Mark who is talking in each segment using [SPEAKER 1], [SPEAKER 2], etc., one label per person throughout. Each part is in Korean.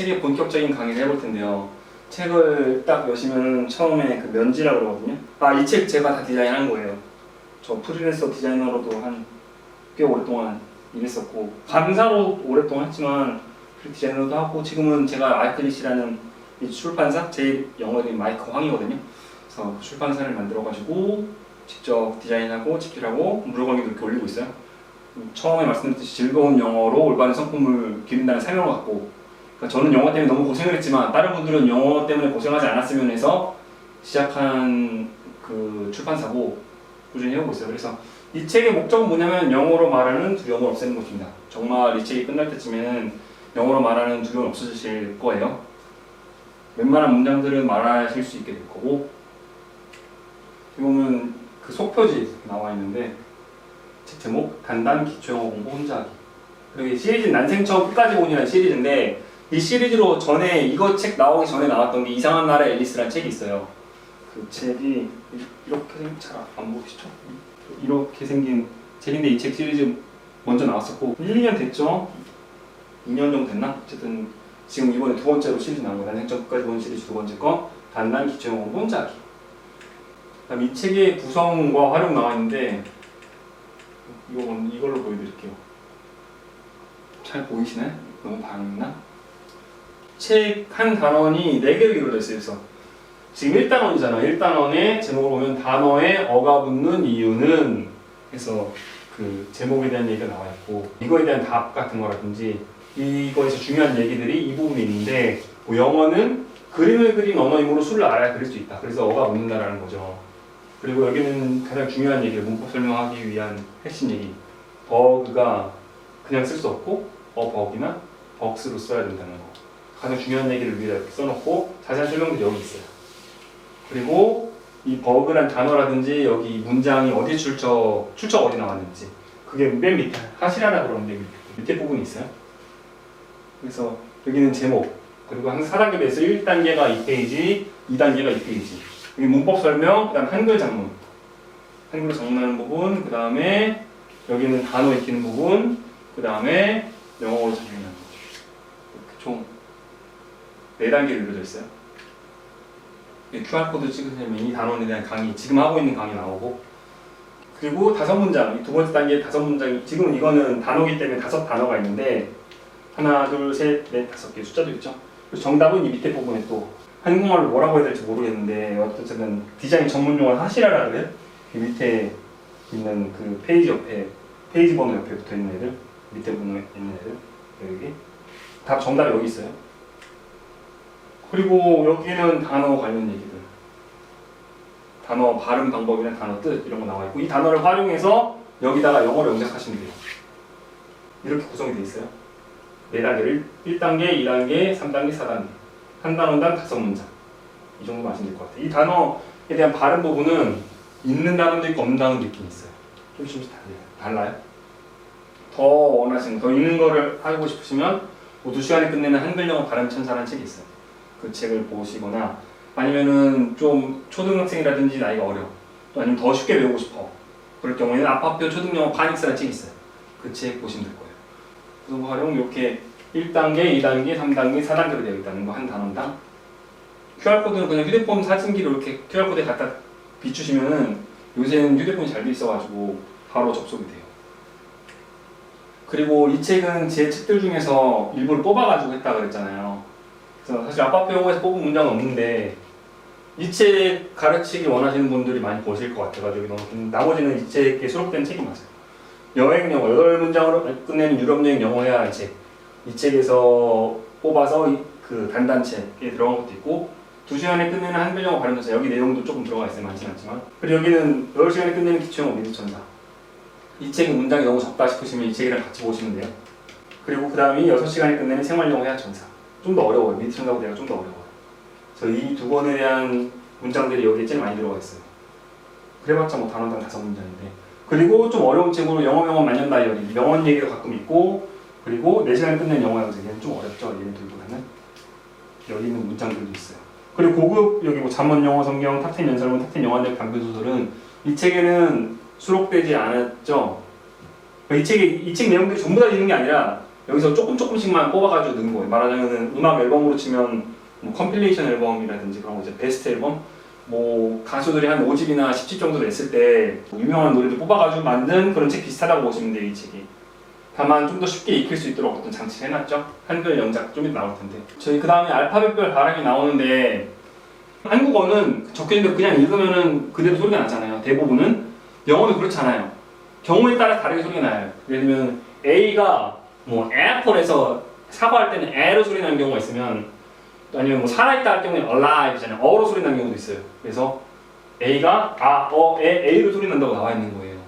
[SPEAKER 1] 책의 본격적인 강의를 해볼 텐데요. 책을 딱 여시면 처음에 그 면지라고 그러거든요. 아, 이 책 제가 다 디자인한 거예요. 저 프리랜서 디자이너로도 한 꽤 오랫동안 일했었고 강사로 오랫동안 했지만 그 디자이너도 하고 지금은 제가 아이클릿이라는 이 출판사 제 영어 이름이 마이크 황이거든요. 그래서 그 출판사를 만들어가지고 직접 디자인하고 집필하고 물건도 이렇게 올리고 있어요. 처음에 말씀드렸듯이 즐거운 영어로 올바른 성품을 기른다는 사명을 갖고 그러니까 저는 영어 때문에 너무 고생을 했지만 다른 분들은 영어 때문에 고생하지 않았으면 해서 시작한 그 출판사고 꾸준히 해오고 있어요. 그래서 이 책의 목적은 뭐냐면 영어로 말하는 두려움을 없애는 것입니다. 정말 이 책이 끝날 때쯤에는 영어로 말하는 두려움 없어지실 거예요. 웬만한 문장들은 말하실 수 있게 될 거고 여기 보면 그 속표지 나와 있는데 책 제목 단단 기초영어 공부 혼자 하기 그리고 이 시리즈 난생 처음 끝까지 본이라는 시리즈인데 이 시리즈로 전에 이거 책 나오기 전에 나왔던 게 이상한 나라 앨리스라는 책이 있어요. 그 책이 이- 이렇게 잘 안 보이시죠? 이렇게 생긴 책인데 이 책 시리즈 먼저 나왔었고 1, 2년 됐죠? 2년 정도 됐나? 어쨌든 지금 이번에 두 번째로 시리즈 나온 거예요. 끝까지 본 시리즈 두 번째 거 단단 기초영어 하기 그다음 이 책의 구성과 활용 나와 있는데 이거 먼- 이걸로 보여드릴게요. 잘 보이시나요? 너무 밝나? 책 한 단원이 4개로 이루어져 있어요. 그래서 지금 1단원이잖아. 1단원의 제목을 보면 단어에 어가 붙는 이유는 해서 그 제목에 대한 얘기가 나와 있고 이거에 대한 답 같은 거라든지 이거에서 중요한 얘기들이 이 부분에 있는데 뭐 영어는 그림을 그린 언어이므로 수를 알아야 그릴 수 있다. 그래서 어가 붙는다라는 거죠. 그리고 여기는 가장 중요한 얘기를 문법 설명하기 위한 핵심 얘기. 버그가 그냥 쓸 수 없고 어버기나 벅스로 써야 된다는 거. 가장 중요한 얘기를 이렇게 써놓고 자세한 설명들이 여기 있어요. 그리고 이 버그란 단어라든지 여기 문장이 어디 출처 출처 어디 나왔는지 그게 맨 밑에 하시라라 그러는데 밑에, 부분이 있어요. 그래서 여기는 제목 그리고 항상 4단계에서 1단계가 2페이지, 2단계가 2페이지. 여기 문법 설명, 그 다음 한글 장문. 한글로 장문하는 부분, 그 다음에 여기는 단어 익히는 부분, 그 다음에 영어로 자기하는 부분. 총 4단계로 이루어져 있어요. 이 QR코드 찍으시면 이 단원에 대한 강의, 지금 하고 있는 강의 나오고, 그리고 다섯 문장, 이두 번째 단계 다섯 문장이, 지금은 이거는 단어기 때문에 다섯 단어가 있는데, 하나, 둘, 셋, 넷, 다섯 개 숫자도 있죠. 정답은 이 밑에 부분에 또 한국말로 뭐라고 해야 될지 모르겠는데 어쨌든 디자인 전문 용어 하시라라 그래요. 그 밑에 있는 그 페이지 옆에 페이지 번호 옆에 붙어 있는 애들 밑에 부분에 있는 애들 여기 다 정답이 여기 있어요. 그리고 여기는 단어 관련 얘기들 단어 발음 방법이나 단어 뜻 이런 거 나와 있고 이 단어를 활용해서 여기다가 영어로 영작하시면 돼요. 이렇게 구성이 돼 있어요. 네 단계를 1단계, 2단계, 3단계, 4단계 한 단어당 다섯 문장 이 정도 마시면 될 것 같아요. 이 단어에 대한 발음 부분은 있는 단어도 있고 없는 단어도 있긴 있어요. 조금씩 달라요. 달라요. 더 원하시는 더 읽는 거를 하고 싶으시면 뭐두 시간에 끝내는 한글 영어 발음 천사라는 책이 있어요. 그 책을 보시거나 아니면은 좀 초등학생이라든지 나이가 어려 또 아니면 더 쉽게 배우고 싶어 그럴 경우에는 아파표 초등영어 파닉스라는 책이 있어요. 그 책 보시면 될 거예요. 그래서 활용 이렇게 1단계, 2단계, 3단계, 4단계로 되어 있다는 거 한 단원당 QR코드는 그냥 휴대폰 사진기로 이렇게 QR코드에 갖다 비추시면은 요새는 휴대폰이 잘 돼 있어가지고 바로 접속이 돼요. 그리고 이 책은 제 책들 중에서 일부를 뽑아가지고 했다 그랬잖아요. 사실 아빠표 영어에서 뽑은 문장은 없는데 이 책 가르치기 원하시는 분들이 많이 보실 것 같아가지고 나머지는 이 책에 수록된 책이 맞아요. 여행 영어 여덟 문장으로 끝내는 유럽 여행 영어야 이 책. 이 책에서 뽑아서 이- 그 단단책에 들어간 것도 있고 두 시간에 끝내는 한글 영어 발음 전사 여기 내용도 조금 들어가 있어요. 많진 않지만. 그리고 여기는 10시간에 끝내는 기초 영어 미드 전사 이 책의 문장이 너무 적다 싶으시면 이 책이랑 같이 보시면 돼요. 그리고 그 다음이 6시간에 끝내는 생활 영어 해야 전사 좀 더 어려워요. 미드 전사보다 얘가 좀 더 어려워요. 그래서 이 두 권에 대한 문장들이 여기에 제일 많이 들어가 있어요. 그래봤자 뭐 단어당 다섯 문장인데. 그리고 좀 어려운 책으로 영어 명언 만년 다이어리. 명언 얘기가 가끔 있고 그리고 4시간에 끝낸 영어 양식. 얘는 좀 어렵죠. 얘네들보다는. 여기 있는 문장들도 있어요. 그리고 고급 여기 뭐 잠언 영어 성경 탑10 연설문 탑10 영화적 단편 소설은 이 책에는 수록되지 않았죠. 이 책에 이 책 내용들이 전부 다 있는 게 아니라 여기서 조금 조금씩만 뽑아가지고 넣은 거예요. 말하자면은 음악 앨범으로 치면 뭐 컴필레이션 앨범이라든지 그런 거 이제 베스트 앨범? 뭐 가수들이 한 5집이나 10집 정도 냈을 때뭐 유명한 노래들 뽑아가지고 만든 그런 책 비슷하다고 보시면 돼요 이 책이. 다만 좀 더 쉽게 익힐 수 있도록 어떤 장치를 해놨죠. 한글 영작 좀 이따 나올 텐데. 저희 그 다음에 알파벳별 발음이 나오는데 한국어는 적혀있는 거 그냥 읽으면은 그대로 소리가 나잖아요. 대부분은 영어는 그렇잖아요. 경우에 따라 다르게 소리가 나요. 예를 들면 A가 뭐 애플에서 사과할 때는 애로 소리 나는 경우가 있으면 아니면 뭐 살아있다 할 경우에 alive잖아요. 어로 소리 나는 경우도 있어요. 그래서 A가 아, 어, 에, A로 소리 난다고 나와 있는 거예요.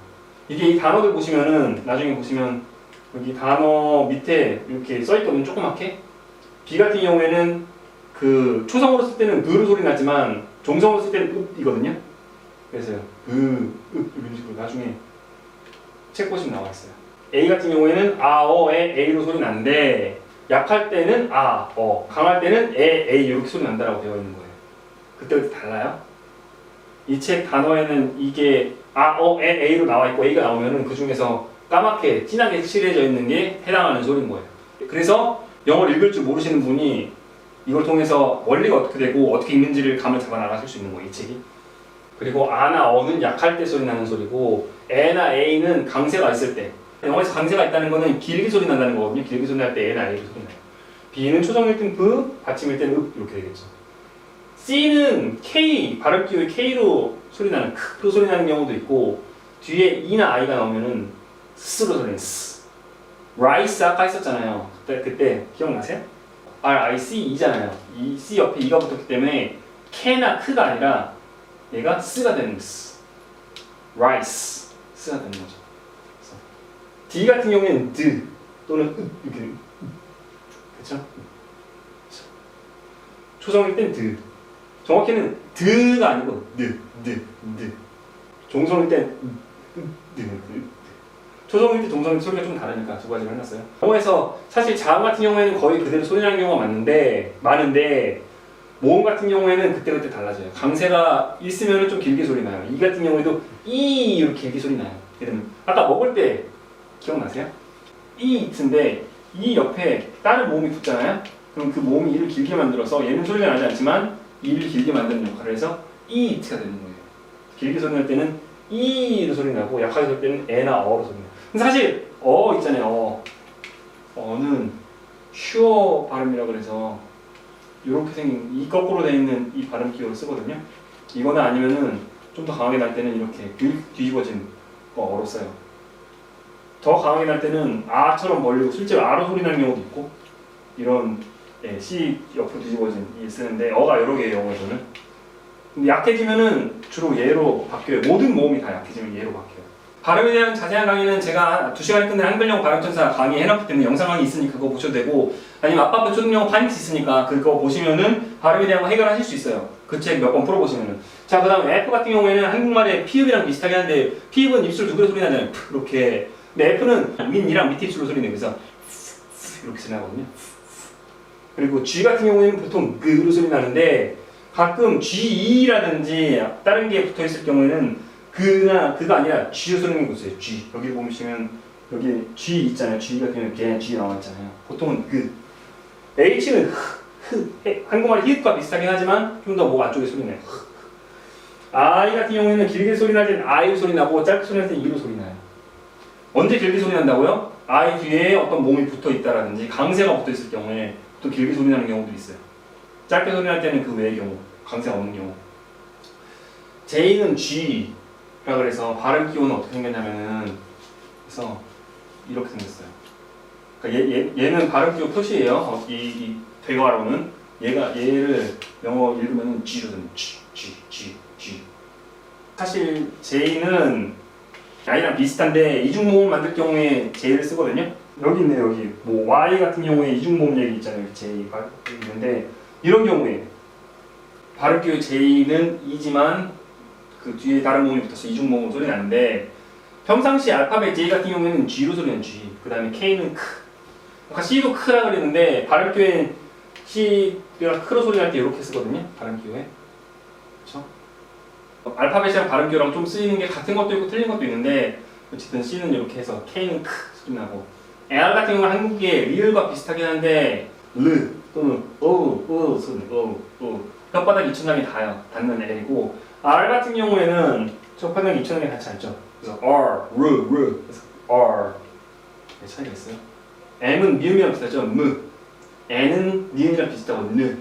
[SPEAKER 1] 이게 이 단어들 보시면은 나중에 보시면 여기 단어 밑에 이렇게 써 있거든요. 조그맣게. B 같은 경우에는 그 초성으로 쓸 때는 그로 소리 나지만 종성으로 쓸 때는 읍이거든요. 그래서요. 그, 읍 이런 식으로 나중에 책 보시면 나와 있어요. A 같은 경우에는 아, 어에 A로 소리 나는데 약할 때는 아, 어, 강할 때는 에, 에이 이렇게 소리 난다라고 되어 있는 거예요. 그때그때 달라요. 이 책 단어에는 이게 아, 어, 에, 에이로 나와 있고 A가 나오면은 그 중에서 까맣게 진하게 칠해져 있는 게 해당하는 소리인 거예요. 그래서 영어를 읽을 줄 모르시는 분이 이걸 통해서 원리가 어떻게 되고 어떻게 읽는지를 감을 잡아 나가실 수 있는 거예요, 이 책이. 그리고 아나 어는 약할 때 소리 나는 소리고 에나 에이는 강세가 있을 때 영어에서 강세가 있다는 거는 길게 소리 난다는 거거든요. 길게 소리 날때 에나 에이로 소리 나요. B는 땐 브, 받침일 때는 읍 이렇게 되겠죠. C는 K 발음 기호에 K로 소리 나는 크로 소리 나는 경우도 있고 뒤에 E나 I가 나오면은 스로 소리 스. 라이스 아까 했었잖아요. 그때 그때 기억나세요? R I C E잖아요. 이 C 옆에 E가 붙었기 때문에 K나 크가 아니라 얘가 스가 되는 스. 라이스 스가 되는 거죠. D 같은 경우에는 드 또는 읍 이렇게 그렇죠? 초성일 땐 드. 정확히는 드가 아니고 느, 느, 느. 종성일 땐 느, 느, 느. 초성일 때 종성일 때 소리가 좀 다르니까 두 가지를 해놨어요. 영어에서 사실 자음 같은 경우에는 거의 그대로 소리 나는 경우가 많은데 많은데 모음 같은 경우에는 그때그때 달라져요. 강세가 있으면 좀 길게 소리 나요. 이 같은 경우에도 이 이렇게 길게 소리 나요. 예를 아까 먹을 때 기억나세요? 이 이트인데 이 옆에 다른 모음이 붙잖아요. 그럼 그 모음이 이를 길게 만들어서 얘는 소리가 나지 않지만 이를 길게 만드는 역할을 해서 이 이트가 되는 거예요. 길게 소리 날 때는 이로 소리 나고 약하게 소리 때는 에나 어로 소리 나요. 근데 사실 어 있잖아요. 어. 어는 슈어 발음이라 그래서 이렇게 생긴 이 거꾸로 돼 있는 이 발음 기호를 쓰거든요. 이거는 아니면은 좀 더 강하게 날 때는 이렇게 뒤- 뒤집어진 거 어로 써요. 더 강하게 날 때는 아처럼 벌리고 실제로 아로 소리 나는 경우도 있고 이런 예, C 옆으로 뒤집어진 이 쓰는데 어가 여러 개예요 영어에서는. 근데 약해지면은 주로 얘로 바뀌어요. 모든 모음이 다 약해지면 얘로 바뀌어요. 발음에 대한 자세한 강의는 제가 2시간에 끝낸 한글영어 발음천사 강의 해놨기 때문에 영상 강의 있으니 그거 보셔도 되고 아니면 아빠도 초등영어 파닉스 있으니까 그거 보시면은 발음에 대한 거 해결하실 수 있어요. 그 책 몇 번 풀어보시면은. 자, 그 다음에 F 같은 경우에는 한국말의 피읍이랑 비슷하게 하는데 피읍은 입술 두 개 소리 나잖아요. 푸, 이렇게. 근데 F는 윗이랑 밑 입술로 소리 그래서 이렇게 소리 나거든요. 그리고 G 같은 경우에는 보통 그로 소리 나는데 가끔 G라든지 다른 게 붙어 있을 경우에는 그나 그가 아니라 G로 소리 내는 거 있어요. G. 여기 보시면 여기 G 있잖아요. G 같은 경우는 그냥 G 나와 있잖아요. 보통은 그. H는 흐, 흐, 해. 한국말 히읗과 비슷하긴 하지만 좀 더 목 안쪽에 소리 나요. I 같은 경우에는 길게 소리 날 때는 I로 소리 나고 짧게 소리 날 때는 소리 나요. 언제 길게 소리 난다고요? I 뒤에 어떤 몸이 붙어 있다라든지 강세가 붙어 있을 경우에 또 길게 소리 나는 경우도 있어요. 짧게 소리 날 때는 그 외의 경우, 강세가 없는 경우. J는 G라 그래서 발음 기호는 어떻게 생겼냐면은 그래서 이렇게 생겼어요. 그러니까 얘, 얘, 얘는 발음 기호 표시예요. 어, 이, 이 대화로는 얘가 얘를 영어 읽으면 G로 되는 G, G, G, G. 사실 J는 I랑 비슷한데 이중모음 만들 경우에 J를 쓰거든요. 여기 있네 여기 뭐 Y 같은 경우에 이중모음 얘기 있잖아요. J가 있는데 이런 경우에 발음 기호 J는 E지만 그 뒤에 다른 모음이 붙어서 이중모음 소리 나는데 평상시 알파벳 J 같은 경우에는 G로 소리 나는 G. 그 다음에 K는 크. 아까 C도 크라 그랬는데 발음 기호에 C가 크로 소리 날 때 이렇게 쓰거든요. 발음 기호에. 그렇죠? 알파벳이랑 발음 기호랑 좀 쓰이는 게 같은 것도 있고 틀린 것도 있는데 어쨌든 C는 이렇게 해서 K는 크 소리 나고 R 같은 경우는 한국의 리을과 비슷하긴 한데 르 또는 어우 소리 어우 어우 혓바닥 입천장이 닿아요. 닿는 L이고 R 같은 경우에는 저 혓바닥 입천장이 닿지 않죠. 그래서 R 르 르. 그래서 R. 네, 차이가 있어요. M은 미음이랑 비슷하죠. 무. N은 니은이랑 비슷하고 느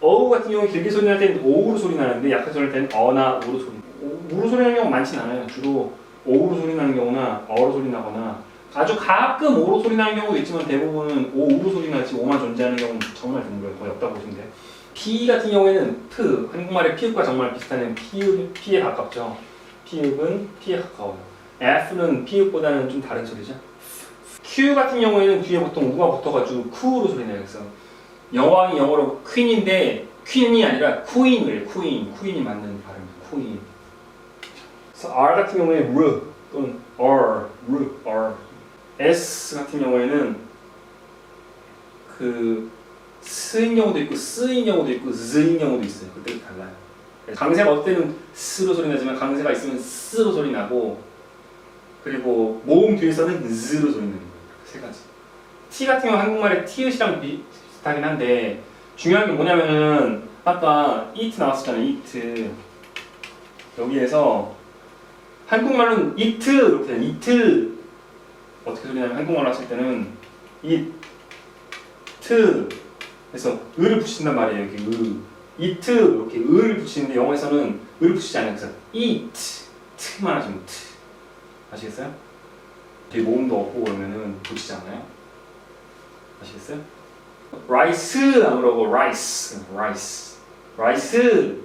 [SPEAKER 1] 어우 같은 경우는 길게 소리 날 때는 오우로 소리 나는데 약하게 소리 날 때는 어나 우로 소리. 오- 우로 소리 나는 경우가 많진 않아요. 주로 오우로 소리 나는 경우나 어로 소리 나거나 아주 가끔 오로 소리 나는 경우도 있지만 대부분은 오 우로 소리 나지 오만 존재하는 경우는 정말 드물어요. 거의 없다고 보시면 돼요. P 같은 경우에는 프 한국말의 피읍과 정말 비슷한 피읍, 피에 가깝죠. 피읍은 피에 가까워요. F는 피읍보다는 좀 다른 소리죠. Q 같은 경우에는 뒤에 보통 우가 붙어가지고 쿠로 소리 그래서 여왕이 영어로 퀸인데 퀸이 아니라 쿠인을 쿠인 쿠인이 맞는 발음 쿠인 그래서 R 같은 경우에 르 또는 R 르 R. S 같은 경우에는 그 스인 경우도 있고 쓰인 경우도 있고ዝ인 경우도 있어요. 그때 달라요. 강세가 어떨 때는 스로 소리 나지만 강세가 있으면 스로 소리 나고 그리고 모음 뒤에서는ዝ로 소리 나는 거예요. 세 가지. T 같은 경우 한국말의 티읕이랑 비 슷하긴 한데 중요한 게 뭐냐면은 아까 eat 나왔었잖아요 eat. 여기에서 한국말로는 eat 이렇게 해요. eat. 어떻게 소리냐면 한국말로 하실 때는 eat. 그래서 을을 붙인단 말이에요 여기 을. eat 이렇게 을을 붙이는데 영어에서는 을을 붙이지 않아요. 그래서 eat t만 하시면 t 아시겠어요? 뒤에 모음도 없고 그러면은 붙이지 않아요? 아시겠어요? 라이스 안 그러고 라이스 라이스 라이스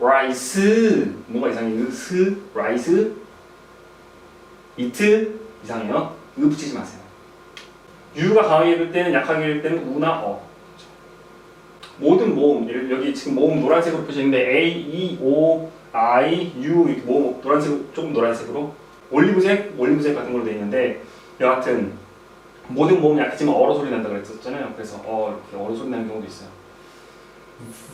[SPEAKER 1] 라이스 뭔가 이상해. 스 라이스 이트 이상해요. 으 붙이지 마세요. 유가 강하게 읽을 때는 약하게 읽을 때는 우나 어. 모든 모음 예를 여기 지금 모음 노란색으로 표시했는데 A, E, O, I, U 이렇게 모음 노란색 조금 노란색으로. 올리브색 올리브색 같은 걸로 돼 있는데 여하튼 모든 모음이 약하지만 어로 소리 난다 그랬었잖아요. 그래서 어 이렇게 어로 소리 나는 경우도 있어요.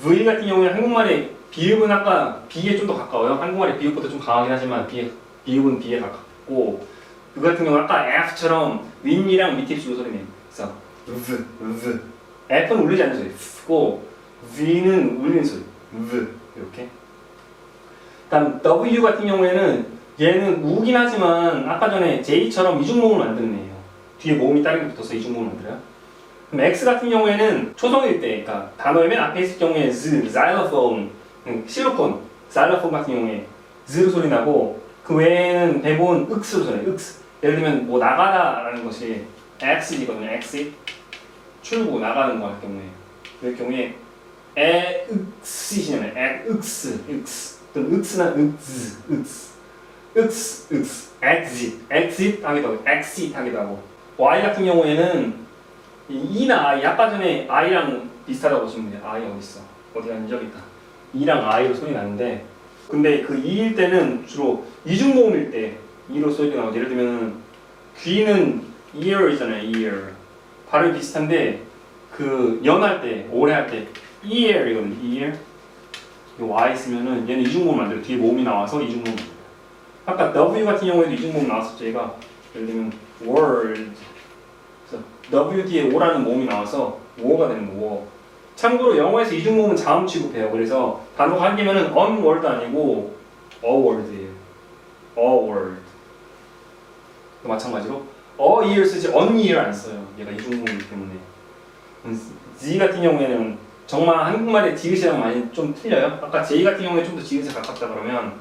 [SPEAKER 1] V 같은 경우에 한국말의 비읍은 아까 B에 좀 더 가까워요. 한국말의 비읍보다 좀 강하긴 하지만 B, 비읍은 B에 가깝고 그 같은 경우는 아까 F처럼 윗니랑 밑에 입술로 소리 내요. 그래서 V, V F는 울리지 않는 소리 F고 V는 울리는 소리 V 이렇게 다음 W 같은 경우에는 얘는 우긴 하지만 아까 전에 J처럼 이중모음을 만드는 애예요. 뒤에 모음이 다르게 붙어서 이중모음을 만들어요. 그럼 X 같은 경우에는 초성일 때, 그러니까 단어의 맨 앞에 있을 경우에 z, xylophone, 음, 실로폰, xylophone 같은 경우에 z로 소리 나고 그 외에는 대부분 윽스로 소리 나요. 윽스. 예를 들면 뭐 나가다라는 것이 exit이거든요. exit. 출구 나가는 거 할 경우에 그 경우에 에윽스이잖아요. 에윽스, 윽스. 또는 윽스나 윽즈, 윽스. 윽스, 윽스, exit, exit 하기도 하고, exit 하기도 하고. Y 같은 경우에는 이 E나 I, 아까 전에 I랑 비슷하다고 보시면 돼요. I 어디 있어? 어디 갔니? 저기 있다. E랑 I로 소리 나는데, 근데 그 E일 때는 주로 이중 모음일 때 E로 소리 나고, 예를 들면 귀는 ear이잖아요. ear. 발음이 비슷한데 그 연할 때, 오래 할 때 ear이거든요. ear. 이 Y 쓰면은 얘는 이중 모음 만들어. 뒤에 모음이 나와서 이중 모음 만들어요. 아까 W 같은 경우에도 이중 모음 나왔었죠. 얘가 예를 들면 그래서 W 뒤에 오라는 모음이 나와서 워가 되는 거. 워. 참고로 영어에서 이중 모음은 자음 취급해요. 그래서 단어가 한 개면은 on word 아니고 a word예요. a word. 또 마찬가지로 a year 쓰지 on year 안 써요. 얘가 이중 모음이기 때문에. 음, Z 같은 경우에는 정말 한국말의 지읒이랑 많이 좀 틀려요. 아까 J 같은 경우에 좀더 지읒에 가깝다 그러면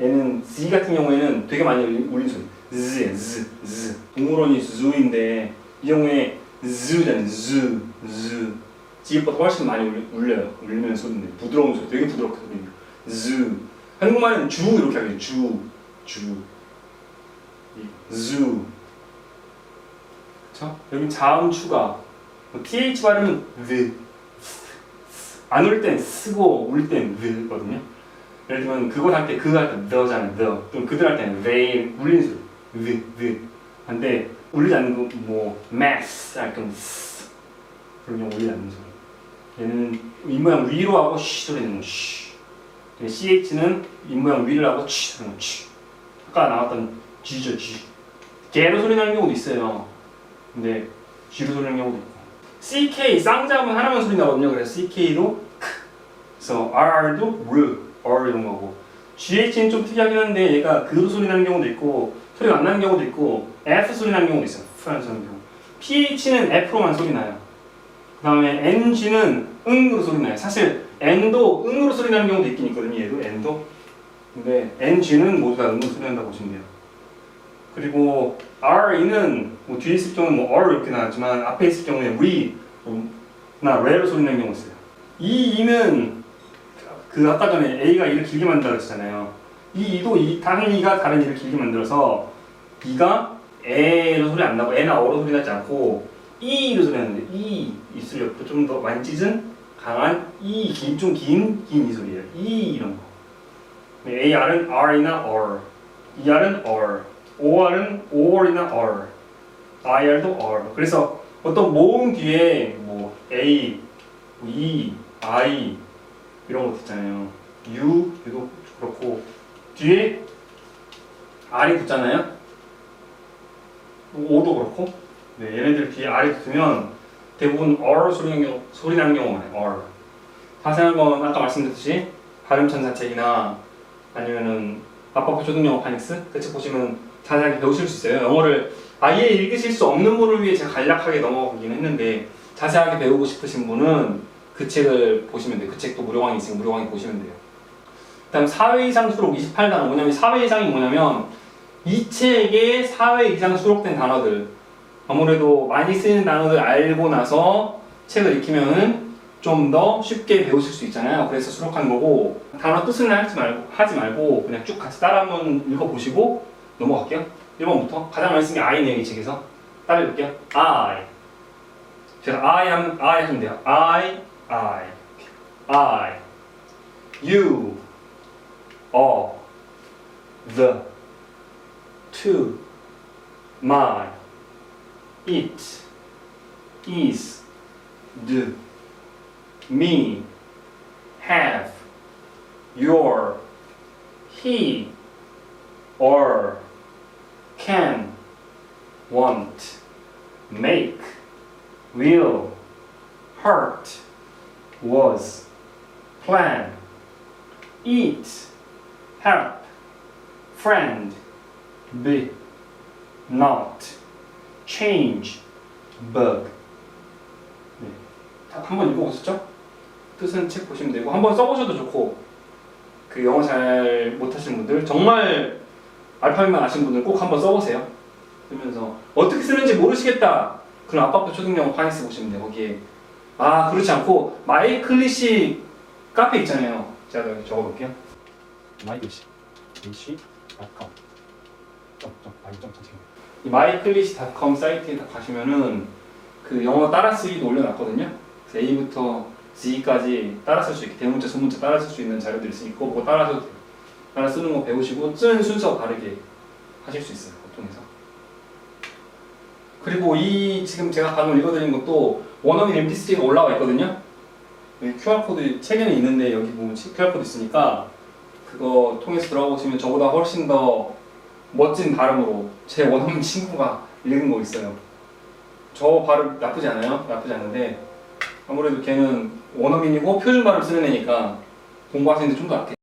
[SPEAKER 1] 얘는 Z 같은 경우에는 되게 많이 울린 소리. Z, Z, Z. 동물원이 Zoo인데 이 경우에 Z는 Z, Z. 지읒보다 훨씬 많이 울려, 울려요. 울리는 소리인데 부드러운 소리, 되게 부드럽게 들리는. Z. 한국말은 주 이렇게 하겠죠. 주, 주. 이 Z. 그렇죠? 여기 자음 추가. 뭐 th 발음은 the. 안울 땐 쓰고 울 땐 the거든요. 예를 들면 그것 할때그할때 the잖아요. the. 또 그들 할 때는 they 울리는 소리. The, the. 근데 울리지 않는 거뭐 math 할 때는 s. 그런 경우 울리지 않는 소리. 얘는 입모양 위로 하고 쉬 소리 내는 거 쉬. ch는 입모양 위를 하고 치 하는 거 치. 아까 나왔던 G죠 G. 개로 소리 나는 경우도 있어요. 근데 G로 소리 나는 경우도 있고. CK 쌍자음은 하나만 소리 나거든요. 그래서 CK도 크. 그래서 R도 R, R 이런 거고. GH는 좀 특이하긴 한데 얘가 그로 소리 나는 경우도 있고 소리가 안 나는 경우도 있고 F 소리 나는 경우도 있어요. 나는 경우. PH는 F로만 소리 나요. 그 다음에 NG는 응으로 소리 나요. 사실 N도 응으로 소리 나는 경우도 있긴 있거든요. 얘도 N도. 근데 NG는 모두 다 응으로 소리 난다고 보시면 돼요. 그리고 RE는 뭐 뒤에 있을 경우는 뭐 R 이렇게 나왔지만 앞에 있을 경우에 RE 나 RE로 소리 나는 경우가 있어요. 이 E는 그 아까 전에 A가 E를 길게 만들었잖아요. 이 E도 이 다른 E가 다른 E를 길게 만들어서 E가 에로 소리 안 나고 에나 어로 소리 나지 않고 E로 소리 나는데 E 입술 옆으로 좀 더 많이 찢은 강한 E 긴좀 긴 긴 이 소리예요. E 이런 거. 네, AR은 R이나 R, ER은 R, OR은 OR이나 R, IR도 R. 그래서 어떤 모음 뒤에 뭐 A, 뭐 E, I 이런 것 있잖아요. U, U도 그렇고 뒤에 R이 붙잖아요. O도 그렇고 네, 얘네들 뒤에 R이 붙으면 대부분 R 소리 나는 경우, 소리 나는 경우가 많아요. R. 자세한 건 아까 말씀드렸듯이 발음 천사책이나 아니면은 아빠가 초등영어 파닉스 그 책 보시면 자세하게 배우실 수 있어요. 영어를 아예 읽으실 수 없는 분을 위해 제가 간략하게 넘어가긴 했는데 자세하게 배우고 싶으신 분은 그 책을 보시면 돼요. 그 책도 무료강의 있으면 무료강의 보시면 돼요. 그 다음 4회 이상 수록 28단어 뭐냐면 4회 이상이 뭐냐면 이 책에 4회 이상 수록된 단어들 아무래도 많이 쓰이는 단어들 알고 나서 책을 익히면은 좀 더 쉽게 배우실 수 있잖아요. 그래서 수록한 거고 단어 뜻은 하지 말고 하지 말고 그냥 쭉 같이 따라 한번 읽어보시고 넘어갈게요. 1번부터 가장 많이 쓰는 게 I네요 이 책에서 따라해볼게요. I 제가 I 하면 I 하면 돼요. I I I You all the to my it is do, me have your he or can want make will hurt was plan eat help friend. Be. Not. Change. Bug. 네. 다 한번 읽어보셨죠? 뜻은 책 보시면 되고 한번 써보셔도 좋고 그 영어 잘 못하시는 분들 정말 알파벳만 아시는 분들 꼭 한번 써보세요. 쓰면서 어떻게 쓰는지 모르시겠다. 그럼 아빠부터 초등영어 파닉스 보시면 돼요 거기에. 아 그렇지 않고 마이 클리시 카페 있잖아요. 제가 적어볼게요
[SPEAKER 2] 마이글씨 ac.com 점점 아니 점 전체
[SPEAKER 1] 이 myclish.com 사이트에 가시면은 그 영어 따라쓰기도 올려놨거든요. 그래서 A부터 Z까지 따라 쓸 수 있게 대문자, 소문자 따라 쓸 수 있는 자료들이 있으니 그거 보고 따라 서 따라 쓰는 거 배우시고 쓰는 순서 다르게 하실 수 있어요. 보통에서. 그리고 이 지금 제가 방금 읽어드린 것도 원어민 MP3가 올라와 있거든요. QR코드 책에는 있는데 여기 보면 QR코드 있으니까 그거 통해서 들어가 보시면 저보다 훨씬 더 멋진 발음으로 제 원어민 친구가 읽은 거 있어요. 저 발음 나쁘지 않아요? 나쁘지 않은데 아무래도 걔는 원어민이고 표준 발음 쓰는 애니까 공부하시는데 좀 더 낫겠죠.